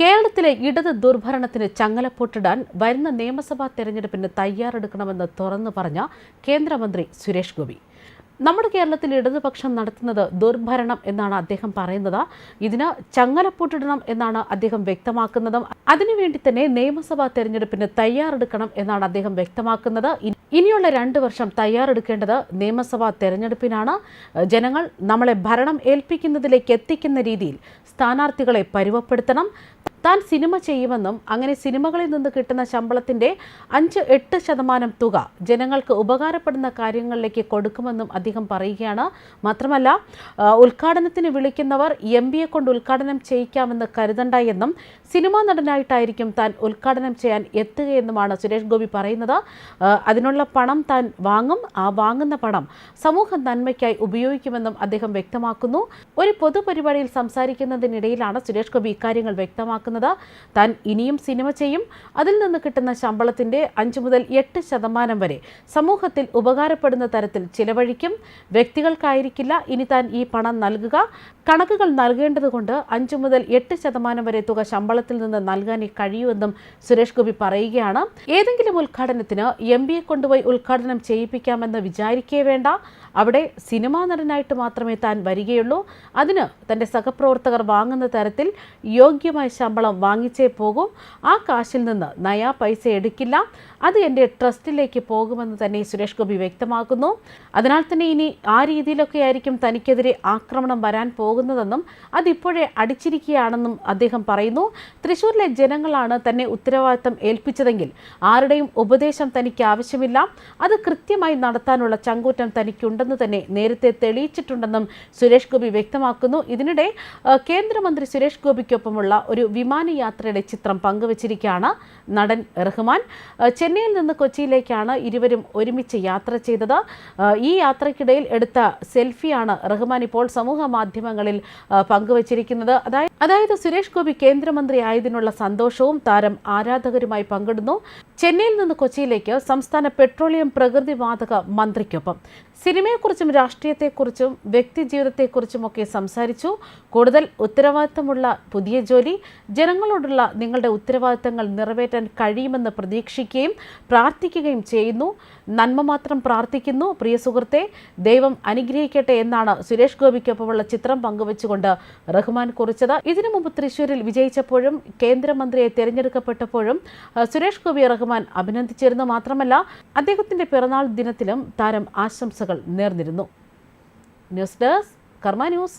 കേരളത്തിലെ ഇടത് ദുർഭരണത്തിന് ചങ്ങലപ്പൊട്ടിടാൻ വരുന്ന നിയമസഭാ തെരഞ്ഞെടുപ്പിന് തയ്യാറെടുക്കണമെന്ന് തുറന്നു പറഞ്ഞ കേന്ദ്രമന്ത്രി സുരേഷ് ഗോപി. നമ്മുടെ കേരളത്തിൽ ഇടതുപക്ഷം നടത്തുന്നത് ദുർഭരണം എന്നാണ് അദ്ദേഹം പറയുന്നത്. ഇതിന് ചങ്ങലപ്പൊട്ടിടണം എന്നാണ് അദ്ദേഹം വ്യക്തമാക്കുന്നതും. അതിനുവേണ്ടി തന്നെ നിയമസഭാ തെരഞ്ഞെടുപ്പിന് തയ്യാറെടുക്കണം എന്നാണ് അദ്ദേഹം വ്യക്തമാക്കുന്നത്. ഇനിയുള്ള രണ്ട് വർഷം തയ്യാറെടുക്കേണ്ടത് നിയമസഭാ തെരഞ്ഞെടുപ്പിനാണ്. ജനങ്ങൾ നമ്മളെ ഭരണം ഏൽപ്പിക്കുന്നതിലേക്ക് എത്തിക്കുന്ന രീതിയിൽ സ്ഥാനാർത്ഥികളെ പരുവപ്പെടുത്തണം. താൻ സിനിമ ചെയ്യുമെന്നും അങ്ങനെ സിനിമകളിൽ നിന്ന് കിട്ടുന്ന ശമ്പളത്തിന്റെ അഞ്ച് എട്ട് ശതമാനം തുക ജനങ്ങൾക്ക് ഉപകാരപ്പെടുന്ന കാര്യങ്ങളിലേക്ക് കൊടുക്കുമെന്നും അദ്ദേഹം പറയുകയാണ്. മാത്രമല്ല ഉദ്ഘാടനത്തിന് വിളിക്കുന്നവർ എം പിയെ കൊണ്ട് ഉദ്ഘാടനം ചെയ്യിക്കാമെന്ന് കരുതണ്ട എന്നും സിനിമാ നടനായിട്ടായിരിക്കും താൻ ഉദ്ഘാടനം ചെയ്യാൻ എത്തുകയെന്നുമാണ് സുരേഷ് ഗോപി പറയുന്നത്. അതിനുള്ള പണം താൻ വാങ്ങും ആ വാങ്ങുന്ന പണം സമൂഹ നന്മയ്ക്കായി ഉപയോഗിക്കുമെന്നും അദ്ദേഹം വ്യക്തമാക്കുന്നു. ഒരു പൊതുപരിപാടിയിൽ സംസാരിക്കുന്നതിനിടയിലാണ് സുരേഷ് ഗോപി ഇക്കാര്യങ്ങൾ വ്യക്തമാക്കുന്നത്. താൻ ഇനിയും സിനിമ ചെയ്യും. അതിൽ നിന്ന് കിട്ടുന്ന ശമ്പളത്തിന്റെ അഞ്ചു മുതൽ എട്ട് ശതമാനം വരെ സമൂഹത്തിൽ ഉപകാരപ്പെടുന്ന തരത്തിൽ ചിലവഴിക്കും. വ്യക്തികൾക്കായിരിക്കില്ല ഇനി താൻ ഈ പണം നൽകുക. കണക്കുകൾ നൽകേണ്ടതുകൊണ്ട് അഞ്ചു മുതൽ എട്ട് ശതമാനം വരെ തുക ശമ്പളത്തിൽ നിന്ന് നൽകാനേ കഴിയൂവെന്നും സുരേഷ് ഗോപി പറയുകയാണ്. ഏതെങ്കിലും ഉദ്ഘാടനത്തിന് എം പിയെ കൊണ്ടുപോയി ഉദ്ഘാടനം ചെയ്യിപ്പിക്കാമെന്ന് വിചാരിക്കേ വേണ്ട. അവിടെ സിനിമാ നടനായിട്ട് മാത്രമേ താൻ വരികയുള്ളൂ. അതിന് തന്റെ സഹപ്രവർത്തകർ വാങ്ങുന്ന തരത്തിൽ യോഗ്യമായ ശമ്പളം വാങ്ങിച്ചേ പോകും. ആ കാശിൽ നിന്ന് നയാ പൈസ എടുക്കില്ല. അത് എന്റെ ട്രസ്റ്റിലേക്ക് പോകുമെന്ന് തന്നെ സുരേഷ് ഗോപി വ്യക്തമാക്കുന്നു. അതിനാൽ തന്നെ ഇനി ആ രീതിയിലൊക്കെ ആയിരിക്കും തനിക്കെതിരെ ആക്രമണം വരാൻ പോകുന്നതെന്നും അതിപ്പോഴേ അടിച്ചിരിക്കുകയാണെന്നും അദ്ദേഹം പറയുന്നു. തൃശ്ശൂരിലെ ജനങ്ങളാണ് തന്നെ ഉത്തരവാദിത്തം ഏൽപ്പിച്ചതെങ്കിൽ ആരുടെയും ഉപദേശം തനിക്ക് ആവശ്യമില്ല. അത് കൃത്യമായി നടത്താനുള്ള ചങ്കൂറ്റം തനിക്കുണ്ടെന്ന് തന്നെ നേരത്തെ തെളിയിച്ചിട്ടുണ്ടെന്നും സുരേഷ് ഗോപി വ്യക്തമാക്കുന്നു. ഇതിനിടെ കേന്ദ്രമന്ത്രി സുരേഷ് ഗോപിക്കൊപ്പമുള്ള ഒരു വിമാനയാത്രയുടെ ചിത്രം പങ്കുവച്ചിരിക്കുകയാണ് നടൻ റഹ്മാൻ. ചെന്നൈയിൽ നിന്ന് കൊച്ചിയിലേക്കാണ് ഇരുവരും ഒരുമിച്ച് യാത്ര ചെയ്തത്. ഈ യാത്രയ്ക്കിടയിൽ എടുത്ത സെൽഫിയാണ് റഹ്മാൻ ഇപ്പോൾ സമൂഹ മാധ്യമങ്ങളിൽ പങ്കുവച്ചിരിക്കുന്നത്. അതായത് അതായത് സുരേഷ് ഗോപി കേന്ദ്രമന്ത്രി ആയതിനുള്ള സന്തോഷവും താരം ആരാധകരുമായി പങ്കിടുന്നു. ചെന്നൈയിൽ നിന്ന് കൊച്ചിയിലേക്ക് സംസ്ഥാന പെട്രോളിയം പ്രകൃതിവാതക മന്ത്രിക്കൊപ്പം. സിനിമയെക്കുറിച്ചും രാഷ്ട്രീയത്തെക്കുറിച്ചും വ്യക്തിജീവിതത്തെക്കുറിച്ചുമൊക്കെ സംസാരിച്ചു. കൂടുതൽ ഉത്തരവാദിത്തമുള്ള പുതിയ ജോലി ജനങ്ങളോടുള്ള നിങ്ങളുടെ ഉത്തരവാദിത്തങ്ങൾ നിറവേറ്റാൻ കഴിയുമെന്ന് പ്രതീക്ഷിക്കുകയും പ്രാർത്ഥിക്കുകയും ചെയ്യുന്നു. നന്മ മാത്രം പ്രാർത്ഥിക്കുന്നു. പ്രിയ സുഹൃത്തെ ദൈവം അനുഗ്രഹിക്കട്ടെ എന്നാണ് സുരേഷ് ഗോപിക്കൊപ്പമുള്ള ചിത്രം പങ്കുവച്ചുകൊണ്ട് റഹ്മാൻ കുറിച്ചത്. ഇതിനു മുമ്പ് തൃശൂരിൽ വിജയിച്ചപ്പോഴും കേന്ദ്രമന്ത്രിയെ തിരഞ്ഞെടുക്കപ്പെട്ടപ്പോഴും സുരേഷ് ഗോപി റഹ്മാൻ അഭിനന്ദിച്ചിരുന്നു. മാത്രമല്ല അദ്ദേഹത്തിന്റെ പിറന്നാൾ ദിനത്തിലും താരം ആശംസകൾ നേർന്നിരുന്നു. News desk Karma news.